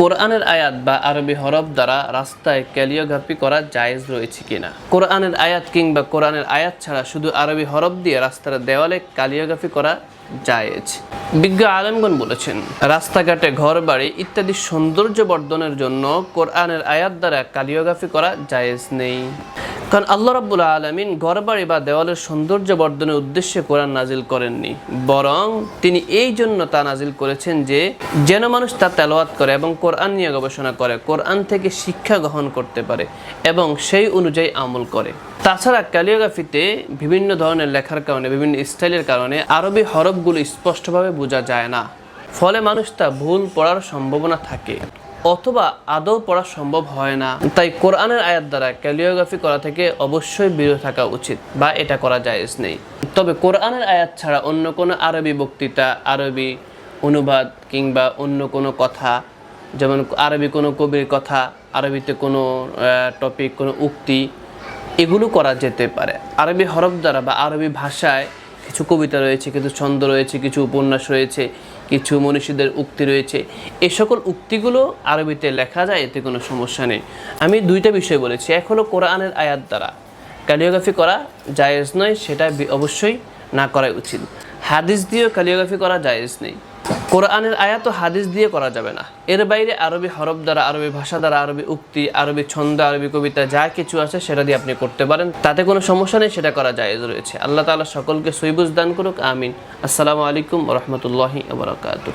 কোরআনের আয়াত বা আরবি হরফ দ্বারা রাস্তায় ক্যালিওগ্রাফি করা জায়েজ রয়েছে কিনা? কোরআনের আয়াত কিংবা কোরআনের আয়াত ছাড়া শুধু আরবি হরফ দিয়ে রাস্তার দেওয়ালে ক্যালিওগ্রাফি করা জায়েজ। বিজ্ঞ আলমগণ বলেছেন, রাস্তাঘাটে ঘর বাড়ি ইত্যাদি সৌন্দর্য বর্ধনের জন্য কোরআনের আয়াত দ্বারা কালিওগ্রাফি করা জায়েজ নেই। কারণ আল্লাহ রাব্বুল আলমিন ঘরবাড়ি বা দেওয়ালের সৌন্দর্য বর্ধনের উদ্দেশ্যে কোরআন নাজিল করেননি। বরং তিনি এই জন্য তা নাজিল করেছেন যে, যেন মানুষ তা তেলাওয়াত করে এবং কোরআন নিয়ে গবেষণা করে, কোরআন থেকে শিক্ষা গ্রহণ করতে পারে এবং সেই অনুযায়ী আমল করে। তাছাড়া ক্যালিওগ্রাফিতে বিভিন্ন ধরনের লেখার কারণে, বিভিন্ন স্টাইলের কারণে আরবি হরফগুলো স্পষ্টভাবে বোঝা যায় না। ফলে মানুষ তা ভুল পড়ার সম্ভাবনা থাকে। অথবা আদৌ পড়া সম্ভব হয় না। তাই কোরআনের আয়াত দ্বারা ক্যালিওগ্রাফি করা থেকে অবশ্যই বিরত থাকা উচিত বা এটা করা জায়েজ নেই। তবে কোরআনের আয়াত ছাড়া অন্য কোনো আরবি বক্তৃতা, আরবি অনুবাদ কিংবা অন্য কোনো কথা, যেমন আরবি কোনো কবির কথা, আরবিতে কোনো টপিক কোনো উক্তি, এগুলো করা যেতে পারে। আরবি হরফ দ্বারা বা আরবি ভাষায় কিছু কবিতা রয়েছে, কিছু ছন্দ রয়েছে, কিছু উপন্যাস রয়েছে, কিছু মনীষীদের উক্তি রয়েছে। এ সকল উক্তিগুলো আরবিতে লেখা যায়, এতে কোনো সমস্যা নেই। আমি দুইটা বিষয় বলেছি, এক হলো কোরআনের আয়াত দ্বারা। ক্যালিওগ্রাফি করা জায়েজ নয়, সেটা অবশ্যই না করাই উচিত। হাদিস দিয়েও ক্যালিওগ্রাফি করা জায়েজ নেই। কোরআনের আয়াত হাদিস দিয়ে করা যাবে না। এর বাইরে আরবি হরফ দ্বারা, আরবি ভাষা দ্বারা, আরবি উক্তি, আরবি ছন্দ, আরবি কবিতা যা কিছু আছে সেটা দিয়ে আপনি করতে পারেন। তাতে কোনো সমস্যা নেই, সেটা করা যায় রয়েছে। আল্লাহ তালা সকলকে সৈবুজ দান করুক, আমিন। আসসালামু আলাইকুম রহমতুল্লাহি আবরাকাতু